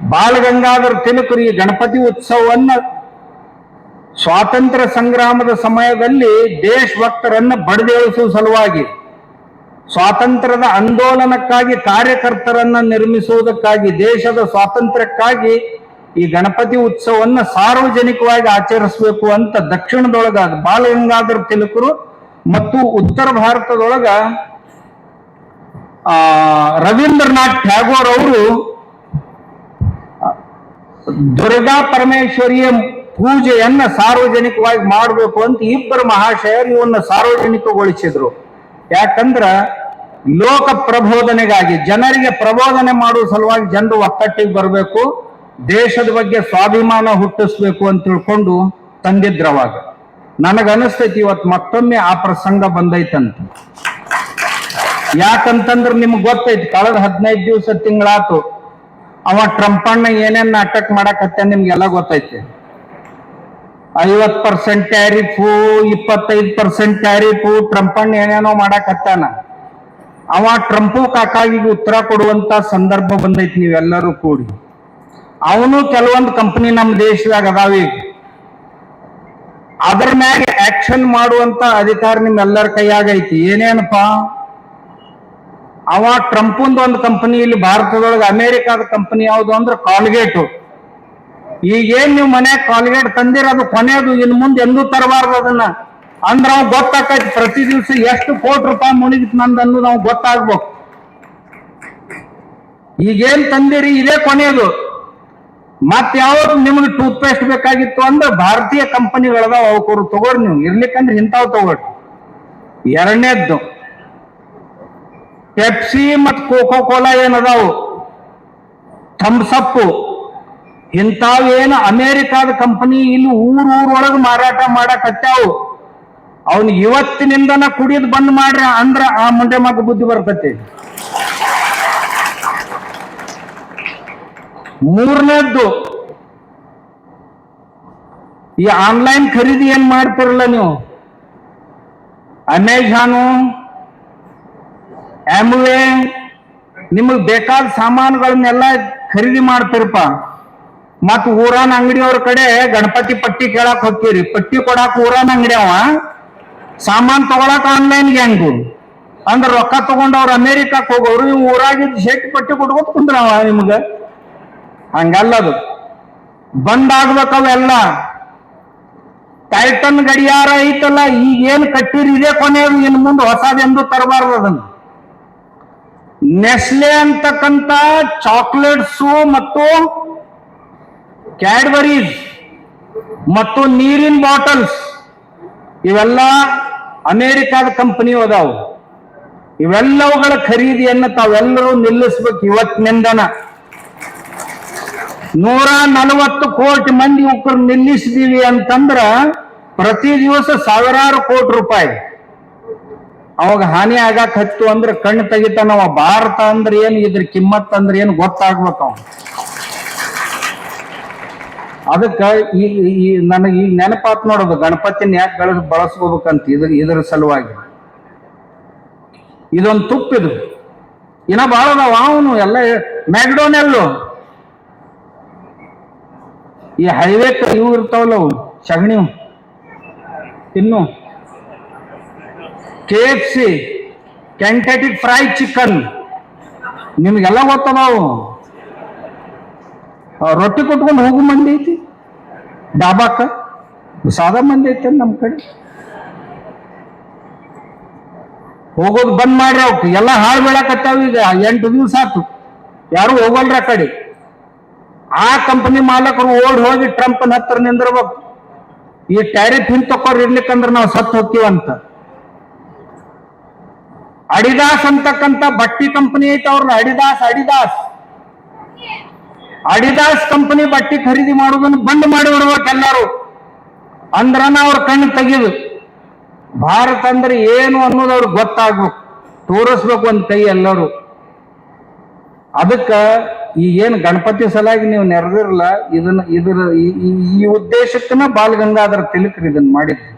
ಬಾಲಗಂಗಾಧರ ತಿಲಕರು ಈ ಗಣಪತಿ ಉತ್ಸವವನ್ನು ಸ್ವಾತಂತ್ರ್ಯ ಸಂಗ್ರಾಮದ ಸಮಯದಲ್ಲಿ ದೇಶಭಕ್ತರನ್ನು ಬಡದೇಳಿಸುವ ಸಲುವಾಗಿ ಸ್ವಾತಂತ್ರ್ಯದ ಆಂದೋಲನಕ್ಕಾಗಿ ಕಾರ್ಯಕರ್ತರನ್ನ ನಿರ್ಮಿಸುವುದಕ್ಕಾಗಿ, ದೇಶದ ಸ್ವಾತಂತ್ರ್ಯಕ್ಕಾಗಿ ಈ ಗಣಪತಿ ಉತ್ಸವವನ್ನು ಸಾರ್ವಜನಿಕವಾಗಿ ಆಚರಿಸಬೇಕು ಅಂತ ದಕ್ಷಿಣದೊಳಗ ಬಾಲಗಂಗಾಧರ ತಿಲಕರು ಮತ್ತು ಉತ್ತರ ಭಾರತದೊಳಗ, ಆ, ರವೀಂದ್ರನಾಥ್ ಟ್ಯಾಗೋರ್ ಅವರು ದುರ್ಗಾ ಪರಮೇಶ್ವರಿಯ ಪೂಜೆಯನ್ನ ಸಾರ್ವಜನಿಕವಾಗಿ ಮಾಡಬೇಕು ಅಂತ ಇಬ್ಬರು ಮಹಾಶಯರು ಇವನ್ನ ಸಾರ್ವಜನಿಕಗೊಳಿಸಿದ್ರು. ಯಾಕಂದ್ರ ಲೋಕ ಪ್ರಬೋಧನೆಗಾಗಿ, ಜನರಿಗೆ ಪ್ರಬೋಧನೆ ಮಾಡುವ ಸಲುವಾಗಿ ಜನರು ಒಕ್ಕಟ್ಟಿಗೆ ಬರಬೇಕು, ದೇಶದ ಬಗ್ಗೆ ಸ್ವಾಭಿಮಾನ ಹುಟ್ಟಿಸ್ಬೇಕು ಅಂತ ತಿಳ್ಕೊಂಡು ತಂದಿದ್ರವಾಗ. ನನಗನಿಸ್ತೈತಿ ಇವತ್ತು ಮತ್ತೊಮ್ಮೆ ಆ ಪ್ರಸಂಗ ಬಂದೈತಂತ. ಯಾಕಂತಂದ್ರೆ ನಿಮ್ಗೆ ಗೊತ್ತೈತಿ, ಕಳೆದ ಹದಿನೈದು ದಿವಸ ತಿಂಗಳಾತು ಅವ ಟ್ರಂಪಣ್ಣ ಏನೇನ್ ನಾಟಕ ಮಾಡಕತ್ತ ನಿಮ್ಗೆಲ್ಲ ಗೊತ್ತೈತೆ. ಐವತ್ ಪರ್ಸೆಂಟ್ ಟ್ಯಾರಿಫು ಇಪ್ಪತ್ತೈದು ಪರ್ಸೆಂಟ್ ಟ್ಯಾರಿಫು ಟ್ರಂಪಣ್ಣ ಏನೇನೋ ಮಾಡಕತ್ತಾನ ಅವ ಟ್ರಂಪು ಕಾಕಾಗಿ ಉತ್ತರ ಕೊಡುವಂತ ಸಂದರ್ಭ ಬಂದೈತಿ ನೀವೆಲ್ಲರೂ ಕೂಡಿ. ಅವನು ಕೆಲವೊಂದು ಕಂಪನಿ ನಮ್ಮ ದೇಶದಾಗ ಅದಾವಿ ಅದ್ರ ಮ್ಯಾಗ ಆಕ್ಷನ್ ಮಾಡುವಂತ ಅಧಿಕಾರ ನಿಮ್ಮೆಲ್ಲರ ಕೈಯಾಗೈತಿ ಏನೇನಪ್ಪಾ? ಅವ ಟ್ರಂಪಂದು ಒಂದು ಕಂಪನಿ ಇಲ್ಲಿ ಭಾರತದೊಳಗೆ ಅಮೆರಿಕಾದ ಕಂಪನಿ ಯಾವುದು ಅಂದ್ರೆ ಕಾಲ್ಗೇಟ್ ಈಗೇನ್ ನೀವು ಮನ್ಯಾಗ ಕಾಲ್ಗೇಟ್ ತಂದಿರ ಅದು ಕೊನೆಯದು ಇನ್ ಮುಂದೆ ಎಂದೂ ತರಬಾರ್ದು ಅದನ್ನ. ಅಂದ್ರೆ ಅವ್ ಗೊತ್ತಾಕೈತಿ ಪ್ರತಿ ದಿವಸ ಎಷ್ಟು ಕೋಟಿ ರೂಪಾಯಿ ಮುಣಿಗಿತ್ ನಂದು ಅನ್ನೋದು ನಾವು ಗೊತ್ತಾಗ್ಬೇಕು. ಈಗೇನ್ ತಂದಿರಿ, ಇದೇ ಕೊನೆಯದು ಮತ್ ಯಾವ್ದು ನಿಮ್ಗೆ ಟೂತ್ ಪೇಸ್ಟ್ ಬೇಕಾಗಿತ್ತು ಅಂದ್ರೆ ಭಾರತೀಯ ಕಂಪನಿಗಳದಾವ ಅವಕರು ತಗೋರಿ ನೀವು. ಇರ್ಲಿಕ್ಕಂದ್ರೆ ಇಂಥವ್ ತಗೋರಿ ಎರಡನೇದ್ದು. ಪೆಪ್ಸಿ ಮತ್ತು ಕೋಕೋ ಕೋಲಾ ಏನದಾವು? ಥಮ್ಸಪ್ಪು ಅಪ್ ಇಂಥವ್ ಏನು ಅಮೇರಿಕಾದ ಕಂಪನಿ ಇಲ್ಲಿ ಊರ್ ಊರೊಳಗೆ ಮಾರಾಟ ಮಾಡಕತ್ತಾವು ಅವನು ಇವತ್ತಿನಿಂದನ ಕುಡಿಯೋದು ಬಂದ್ ಮಾಡ್ರಿ ಅಂದ್ರ ಆ ಮುಂದೆ ಮಗ ಬುದ್ಧಿ ಬರ್ತತಿ. ಮೂರನೇದ್ದು, ಈ ಆನ್ಲೈನ್ ಖರೀದಿ ಏನ್ ಮಾಡ್ತಿರಲ್ಲ ನೀವು? ಅಮೆಜಾನು ಆಮ್ವೆ ನಿಮಗ್ ಬೇಕಾದ ಸಾಮಾನುಗಳನ್ನೆಲ್ಲ ಖರೀದಿ ಮಾಡ್ತಿರಪ್ಪ. ಮತ್ ಊರಾನ ಅಂಗಡಿಯವ್ರ ಕಡೆ ಗಣಪತಿ ಪಟ್ಟಿ ಕೇಳಕ್ ಹೋಗ್ತೀರಿ. ಪಟ್ಟಿ ಕೊಡಾಕ ಊರಾನ ಅಂಗಡಿ ಅವ. ಸಾಮಾನ್ ತಗೊಳಕ್ ಆನ್ಲೈನ್ ಹೆಂಗು? ಅಂದ್ರ ರೊಕ್ಕ ತಗೊಂಡ್ ಅವ್ರ ಅಮೇರಿಕಾಕ್ ಹೋಗೋರು ಇವ್ ಊರಾಗಿದ್ ಶೆಟ್ ಪಟ್ಟಿ ಕೊಟ್ಕೊತ ಕುಂದ್ರವ ನಿಮ್ಗ? ಹಂಗಲ್ಲ ಅದು. ಬಂದ್ ಆಗ್ಬೇಕವೆಲ್ಲ ಟೈಟನ್ ಗಡಿಯಾರ ಐತಲ್ಲ ಈಗ ಏನ್ ಕಟ್ಟಿರಿ ಇದೇ ಕೊನೆ ಇನ್ ಮುಂದೆ ಹೊಸದೆಂದು ತರಬಾರ್ದು ಅದನ್ನ. ನೆಸ್ಲೆ ಅಂತಕ್ಕಂಥ ಚಾಕ್ಲೇಟ್ಸು ಮತ್ತು ಕ್ಯಾಡ್ಬರೀಸ್ ಮತ್ತು ನೀರಿನ ಬಾಟಲ್ಸ್ ಇವೆಲ್ಲ ಅಮೇರಿಕಾದ ಕಂಪನಿ ಅದಾವು. ಇವೆಲ್ಲವುಗಳ ಖರೀದಿಯನ್ನು ತಾವೆಲ್ಲರೂ ನಿಲ್ಲಿಸ್ಬೇಕು ಇವತ್ತಿನಿಂದನ. ನೂರ ನಲವತ್ತು ಕೋಟಿ ಮಂದಿ ಉಕ್ಕರು ನಿಲ್ಲಿಸಿದೀವಿ ಅಂತಂದ್ರ ಪ್ರತಿ ದಿವಸ ಸಾವಿರಾರು ಕೋಟಿ ರೂಪಾಯಿ. ಅವಾಗ ಹಾನಿ ಆಗಾಕ್ ಹತ್ತು ಅಂದ್ರೆ ಕಣ್ಣು ತೆಗಿತಾನವ ಭಾರತ ಅಂದ್ರೆ ಏನು, ಇದ್ರ ಕಿಮ್ಮತ್ ಅಂದ್ರೆ ಏನು ಗೊತ್ತಾಗ್ಬೇಕು ಅದಕ್ಕ ಈ ಈ, ನನಗೆ ಈಗ ನೆನಪಾತ್ ನೋಡೋದು, ಗಣಪತಿನ ಯಾಕೆ ಬೆಳೆದು ಬಳಸ್ಕೋಬೇಕಂತ ಇದ್ರ ಇದ್ರ ಸಲುವಾಗಿ. ಇದೊಂದು ತುಪ್ಪಿದು ಇನ್ನ ಭಾಳ ಅದಾವ. ಅವನು ಎಲ್ಲ ಮ್ಯಾಕ್ಡೋನೆಲ್ಲು. ಈ ಹೈವೇ ಇವು ಇರ್ತಾವಲ್ಲ ಅವು, ಸಗಣಿ ತಿನ್ನು K F C Kentucky fry chicken ನಿಮಗೆಲ್ಲ ಗೊತ್ತ ನಾವು? ರೊಟ್ಟಿ ಕೊಟ್ಕೊಂಡು ಹೋಗು ಮಂದಿ ಐತಿ. ಡಾಬಾಕ. ಸಾದ ಮಂದಿ ಐತೆ ನಮ್ಮ ಕಡೆ? ಹೋಗೋದು ಬಂದ್ ಮಾಡ್ರಿ ಅವಕ್ಕೆ ಎಲ್ಲ ಹಾಳು ಬೀಳಕತ್ತಾವ ಈಗ. ಎಂಟು ದಿವಸ ಆತು. ಯಾರು ಹೋಗಲ್ರ ಕಡೆ. ಆ ಕಂಪನಿ ಮಾಲಕರು ಓಡ್ ಹೋಗಿ ಟ್ರಂಪ್ನ ಹತ್ರ ನಿಂದಿರ್ಬೇಕು. ಈ ಟ್ಯಾರಿಫ್ ಹಿಂದ್ ತಕೋರ್ ಇರ್ಲಿಕ್ಕಂದ್ರೆ ನಾವು ಸತ್ತು ಹೋಗ್ತೀವಂತ. ಅಡಿದಾಸ್ ಅಂತಕ್ಕಂಥ ಬಟ್ಟಿ ಕಂಪನಿ ಐತೆ ಅವ್ರನ್ನ ಅಡಿದಾಸ್ ಅಡಿದಾಸ್. ಅಡಿದಾಸ್ ಕಂಪನಿ ಬಟ್ಟಿ ಖರೀದಿ ಮಾಡುವುದನ್ನ ಬಂದ್ ಮಾಡಿ ಎಲ್ಲರೂ. ಅಂದ್ರನ ಅವ್ರ ಕಣ್ಣು ತೆಗೆದು. ಭಾರತ ಅಂದ್ರೆ ಏನು ಅನ್ನೋದು ಅವ್ರಿಗೆ ಗೊತ್ತಾಗ್ಬೇಕು. ತೋರಿಸ್ಬೇಕು ಒಂದ್ ಕೈ ಎಲ್ಲರೂ. ಅದಕ್ಕ ಈ ಏನ್ ಗಣಪತಿ ಸಲಾಗಿ ನೀವು ನೆರೆದಿರಲ್ಲ ಇದನ್ನ ಇದ್ರ ಈ- ಉದ್ದೇಶಕ್ಕನ ಬಾಲ್ ಗಂಗಾಧರ ತಿಲಕರು ಇದನ್ನ ಮಾಡಿದ್ರು.